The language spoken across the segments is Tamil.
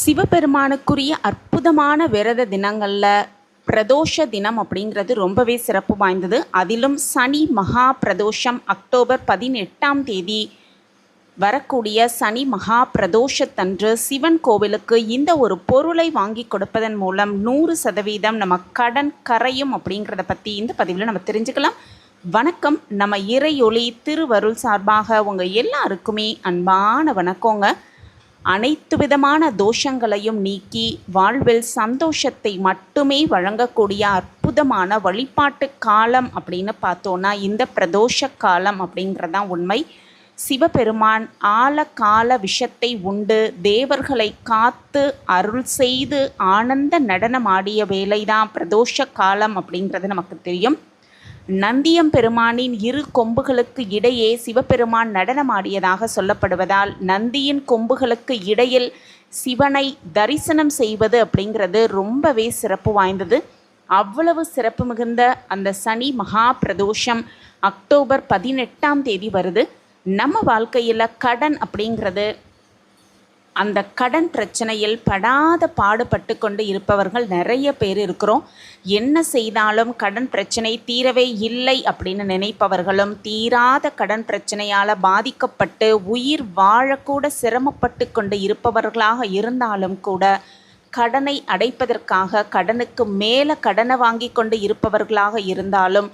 சிவபெருமானுக்குரிய அற்புதமான விரத தினங்களில் பிரதோஷ தினம் அப்படிங்கிறது ரொம்பவே சிறப்பு வாய்ந்தது. அதிலும் சனி மகா பிரதோஷம் அக்டோபர் பதினெட்டாம் தேதி வரக்கூடிய சனி மகா பிரதோஷத்தன்று சிவன் கோவிலுக்கு இந்த ஒரு பொருளை வாங்கி கொடுப்பதன் மூலம் நூறு சதவீதம் நம்ம கடன் கரையும் அப்படிங்கிறத பற்றி இந்த பதிவில் நம்ம தெரிஞ்சுக்கலாம். வணக்கம். நம்ம இறையொளி திருவருள் சார்பாக உங்கள் எல்லாருக்குமே அன்பான வணக்கங்க. அனைத்து விதமான தோஷங்களையும் நீக்கி வாழ்வில் சந்தோஷத்தை மட்டுமே வழங்கக்கூடிய அற்புதமான வழிபாட்டு காலம் அப்படின்னு பார்த்தோன்னா இந்த பிரதோஷ காலம் அப்படிங்கிறதான் உண்மை. சிவபெருமான் ஆழகால விஷத்தை உண்டு. தேவர்களை காத்து அருள் செய்து ஆனந்த நடனமாடிய வேலைதான் பிரதோஷ காலம் அப்படிங்கிறது நமக்கு தெரியும். நந்தியம் பெருமானின் இரு கொம்புகளுக்கு இடையே சிவபெருமான் நடனமாடியதாக சொல்லப்படுவதால் நந்தியின் கொம்புகளுக்கு இடையில் சிவனை தரிசனம் செய்வது அப்படிங்கிறது ரொம்பவே சிறப்பு வாய்ந்தது. அவ்வளவு சிறப்பு மிகுந்த அந்த சனி மகா பிரதோஷம் அக்டோபர் பதினெட்டாம் தேதி வருது. நம்ம வாழ்க்கையில் கடன் அப்படிங்கிறது அந்த கடன் பிரச்சனையில் படாத பாடுபட்டு கொண்டு இருப்பவர்கள் நிறைய பேர் இருக்கிறோம். என்ன செய்தாலும் கடன் பிரச்சனை தீரவே இல்லை அப்படின்னு நினைப்பவர்களும் தீராத கடன் பிரச்சனையால் பாதிக்கப்பட்டு உயிர் வாழக்கூட சிரமப்பட்டு கொண்டு இருப்பவர்களாக இருந்தாலும் கூட கடனை அடைப்பதற்காக கடனுக்கு மேலே கடனை வாங்கி கொண்டு இருப்பவர்களாக இருந்தாலும்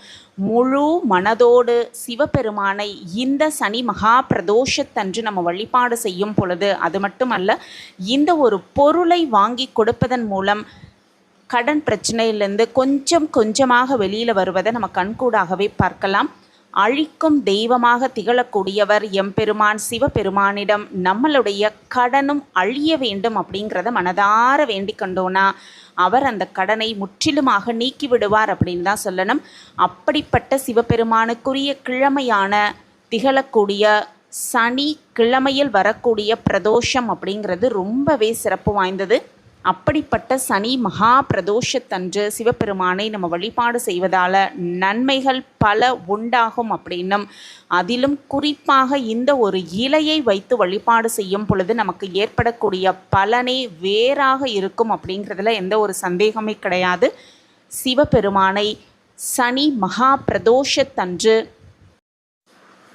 முழு மனதோடு சிவபெருமானை இந்த சனி மகா பிரதோஷத்தன்று நம்ம வழிபாடு செய்யும் பொழுது அது மட்டுமல்ல இந்த ஒரு பொருளை வாங்கி கொடுப்பதன் மூலம் கடன் பிரச்சனையிலேருந்து கொஞ்சம் கொஞ்சமாக வெளியில் வருவதை நம்ம கண்கூடாகவே பார்க்கலாம். அழிக்கும் தெய்வமாக திகழக்கூடியவர் எம்பெருமான் சிவபெருமானிடம் நம்மளுடைய கடனும் அழிய வேண்டும் அப்படிங்கிறத மனதார வேண்டிக் கொண்டோன்னா அவர் அந்த கடனை முற்றிலுமாக நீக்கி விடுவார் அப்படின்னு தான் சொல்லணும். அப்படிப்பட்ட சிவபெருமானுக்குரிய கிழமையான திகழக்கூடிய சனி கிழமையில் வரக்கூடிய பிரதோஷம் அப்படிங்கிறது ரொம்பவே சிறப்பு வாய்ந்தது. அப்படிப்பட்ட சனி மகா பிரதோஷத்தன்று சிவபெருமானை நம்ம வழிபாடு செய்வதால் நன்மைகள் பல உண்டாகும் அப்படின்னும். அதிலும் குறிப்பாக இந்த ஒரு இலையை வைத்து வழிபாடு செய்யும் பொழுது நமக்கு ஏற்படக்கூடிய பலனே வேறாக இருக்கும் அப்படிங்கிறதுல எந்த ஒரு சந்தேகமே கிடையாது. சிவபெருமானை சனி மகா பிரதோஷத்தன்று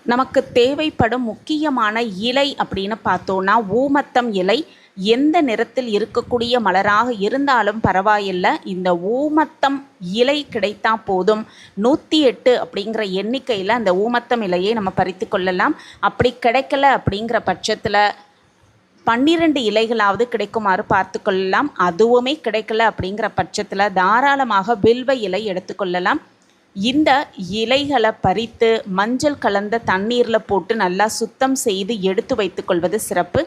நமக்கு தேவைப்படும் முக்கியமான இலை அப்படின்னு பார்த்தோன்னா ஊமத்தம் இலை. எந்த நிறத்தில் இருக்கக்கூடிய மலராக இருந்தாலும் பரவாயில்லை. இந்த ஊமத்தம் இலை கிடைத்தா போதும். நூற்றி எட்டு அப்படிங்கிற எண்ணிக்கையில் அந்த ஊமத்தம் இலையை நம்ம பறித்து கொள்ளலாம். அப்படி கிடைக்கல அப்படிங்கிற பட்சத்தில் பன்னிரண்டு இலைகளாவது கிடைக்குமாறு பார்த்து கொள்ளலாம். அதுவுமே கிடைக்கல அப்படிங்கிற பட்சத்தில் தாராளமாக வில்வ இலை எடுத்துக்கொள்ளலாம் இந்த இலைகளை பறித்து மஞ்சள் கலந்த தண்ணீரில் போட்டு நல்லா சுத்தம் செய்து எடுத்து வைத்துக்கொள்வது சிறப்பு.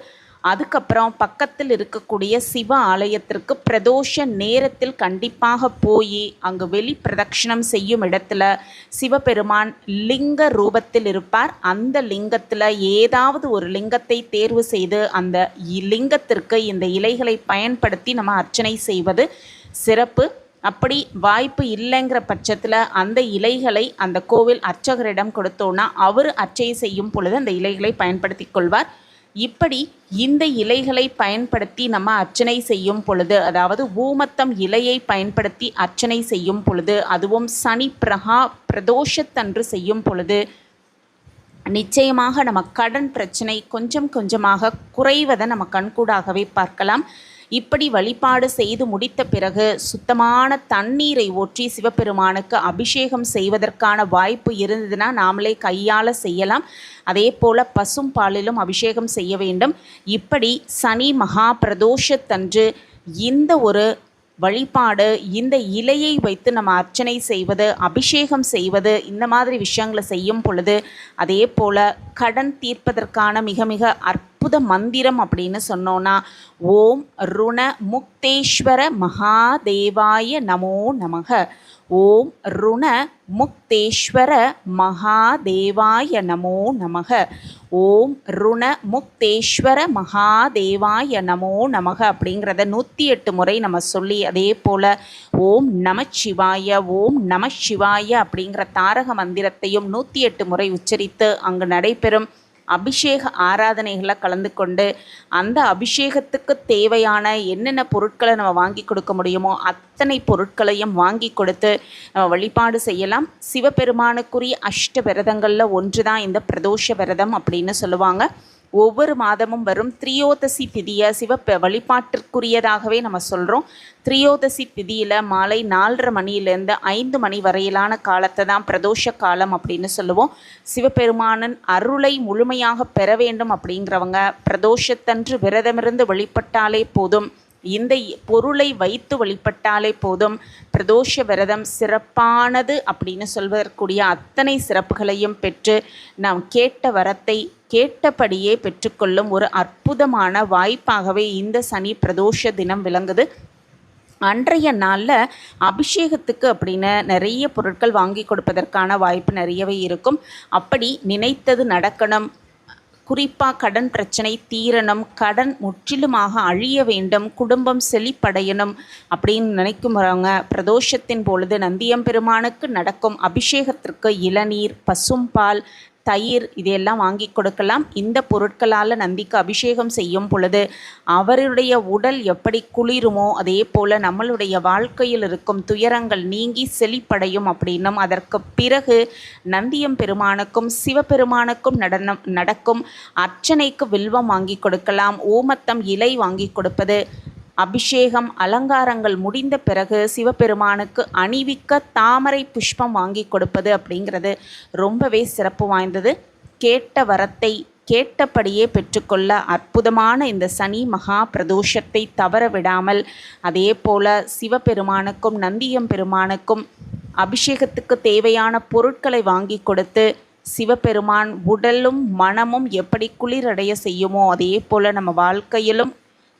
அதுக்கப்புறம் பக்கத்தில் இருக்கக்கூடிய சிவ ஆலயத்திற்கு பிரதோஷ நேரத்தில் கண்டிப்பாக போய் அங்கு வெளி பிரதட்சிணம் செய்யும் இடத்துல சிவபெருமான் லிங்க ரூபத்தில் இருப்பார். அந்த லிங்கத்தில் ஏதாவது ஒரு லிங்கத்தை தேர்வு செய்து அந்த லிங்கத்திற்கு இந்த இலைகளை பயன்படுத்தி நம்ம அர்ச்சனை செய்வது சிறப்பு. அப்படி வாய்ப்பு இல்லைங்கிற பட்சத்தில் அந்த இலைகளை அந்த கோவில் அர்ச்சகரிடம் கொடுத்தோன்னா அவர் அர்ச்சை செய்யும் பொழுது அந்த இலைகளை பயன்படுத்தி கொள்வார். இப்படி இந்த இலைகளை பயன்படுத்தி நம்ம அர்ச்சனை செய்யும் பொழுது அதாவது ஊமத்தம் இலையை பயன்படுத்தி அர்ச்சனை செய்யும் பொழுது அதுவும் சனி பிரகா பிரதோஷத்தன்று செய்யும் பொழுது நிச்சயமாக நம்ம கடன் பிரச்சனை கொஞ்சம் கொஞ்சமாக குறைவதை நம்ம கண்கூடாகவே பார்க்கலாம். இப்படி வழிபாடு செய்து முடித்த பிறகு சுத்தமான தண்ணீரை ஊற்றி சிவபெருமானுக்கு அபிஷேகம் செய்வதற்கான வாய்ப்பு இருந்ததுன்னா நாமளே கையால் செய்யலாம். அதே போல் பசும் பாலிலும் அபிஷேகம் செய்ய வேண்டும். இப்படி சனி மகா பிரதோஷத்தன்று இந்த ஒரு வழிபாடு இந்த இலையை வைத்து நம்ம அர்ச்சனை செய்வது அபிஷேகம் செய்வது இந்த மாதிரி விஷயங்களை செய்யும் பொழுது அதே போல் கடன் தீர்ப்பதற்கான மிக மிக அற்புத மந்திரம் அப்படின்னு சொன்னோன்னா ஓம் ருண முக்தேஸ்வர மகாதேவாய நமோ நமக. ஓம் ருண முக்தேஸ்வர மகாதேவாய நமோ நமக. ஓம் ருண முக்தேஸ்வர மகாதேவாய நமோ நமக அப்படிங்கிறத நூற்றி எட்டு முறை நம்ம சொல்லி அதே போல் ஓம் நமச்சிவாய ஓம் நம சிவாய அப்படிங்கிற தாரக மந்திரத்தையும் நூற்றி எட்டு முறை உச்சரித்து அங்கு நடைபெறும். அபிஷேக ஆராதனைகளில் கலந்து கொண்டு அந்த அபிஷேகத்துக்கு தேவையான என்னென்ன பொருட்களை நம்ம வாங்கி கொடுக்க முடியுமோ அத்தனை பொருட்களையும் வாங்கி கொடுத்து நம்ம வழிபாடு செய்யலாம். சிவபெருமானுக்குரிய அஷ்ட விரதங்களில் ஒன்று தான் இந்த பிரதோஷ விரதம் அப்படின்னு சொல்லுவாங்க. ஒவ்வொரு மாதமும் வரும் திரியோதசி திதியை சிவ வழிபாட்டிற்குரியதாகவே நம்ம சொல்கிறோம் திரியோதசி திதியில் மாலை நாலரை மணியிலேருந்து ஐந்து மணி வரையிலான காலத்தை தான் பிரதோஷ காலம் அப்படின்னு சொல்லுவோம். சிவபெருமானன் அருளை முழுமையாக பெற வேண்டும் அப்படிங்கிறவங்க பிரதோஷத்தன்று விரதமிருந்து வழிபட்டாலே போதும். இந்த பொருளை வைத்து வழிபட்டாலே போதும். பிரதோஷ விரதம் சிறப்பானது அப்படின்னு சொல்வதற்குரிய அத்தனை சிறப்புகளையும் பெற்று நாம் கேட்ட வரத்தை கேட்டபடியே பெற்றுக்கொள்ளும் ஒரு அற்புதமான வாய்ப்பாகவே இந்த சனி பிரதோஷ தினம் விளங்குது. அன்றைய நாளில் அபிஷேகத்துக்கு அப்படின்னு நிறைய பொருட்கள் வாங்கி கொடுப்பதற்கான வாய்ப்பு நிறையவே இருக்கும். அப்படி நினைத்தது நடக்கணும். குறிப்பாக கடன் பிரச்சனை தீரணும் கடன் முற்றிலுமாக அழிய வேண்டும் குடும்பம் செழிப்படையணும் அப்படின்னு நினைக்குறவங்க பிரதோஷத்தின் பொழுது நந்தியம்பெருமானுக்கு நடக்கும் அபிஷேகத்திற்கு இளநீர் பசும்பால் தயிர் இதையெல்லாம் வாங்கி கொடுக்கலாம். இந்த பொருட்களால் நந்திக்கு அபிஷேகம் செய்யும் பொழுது அவருடைய உடல் எப்படி குளிருமோ அதே போல் நம்மளுடைய வாழ்க்கையில் இருக்கும் துயரங்கள் நீங்கி செழிப்படையும் அப்படின்னும் அதற்கு பிறகு நந்தியம் பெருமானுக்கும் சிவபெருமானுக்கும் நடனம் நடக்கும் அர்ச்சனைக்கு வில்வம் வாங்கி கொடுக்கலாம். ஓமத்தம் இலை வாங்கி கொடுப்பது அபிஷேகம் அலங்காரங்கள் முடிந்த பிறகு சிவபெருமானுக்கு அணிவிக்க தாமரை புஷ்பம் வாங்கி கொடுப்பது அப்படிங்கிறது ரொம்பவே சிறப்பு வாய்ந்தது. கேட்ட வரத்தை கேட்டபடியே பெற்றுக்கொள்ள அற்புதமான இந்த சனி மகா பிரதோஷத்தை தவற விடாமல் அதே போல சிவபெருமானுக்கும் நந்தியம் பெருமானுக்கும் அபிஷேகத்துக்கு தேவையான பொருட்களை வாங்கி கொடுத்து சிவபெருமான் உடலும் மனமும் எப்படி குளிரடைய செய்யுமோ அதே போல் நம்ம வாழ்க்கையிலும்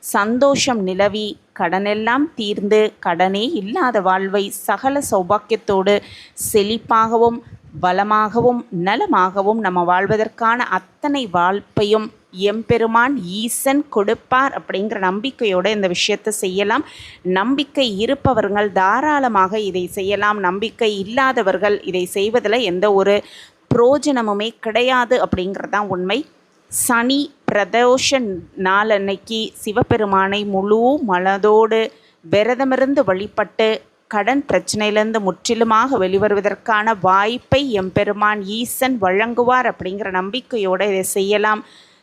சந்தோஷம் நிலவி கடனெல்லாம் தீர்ந்து கடனே இல்லாத வாழ்வை சகல சௌபாக்கியத்தோடு செழிப்பாகவும் வளமாகவும் நலமாகவும் நம்ம வாழ்வதற்கான அத்தனை வாழ்ப்பையும் எம்பெருமான் ஈசன் கொடுப்பார் அப்படிங்கிற நம்பிக்கையோடு இந்த விஷயத்தை செய்யலாம். நம்பிக்கை இருப்பவர்கள் தாராளமாக இதை செய்யலாம். நம்பிக்கை இல்லாதவர்கள் இதை செய்வதில் எந்த ஒரு புரோஜனமுமே கிடையாது அப்படிங்கிறது தான் உண்மை. சனி பிரதோஷ நாளன்னைக்கு சிவபெருமானை முழு மனதோடு விரதமிருந்து வழிபட்டு கடன் பிரச்சனையிலேருந்து முற்றிலுமாக வெளிவருவதற்கான வாய்ப்பை எம்பெருமான் ஈசன் வழங்குவார் அப்படிங்கிற நம்பிக்கையோடு இதை செய்யலாம்.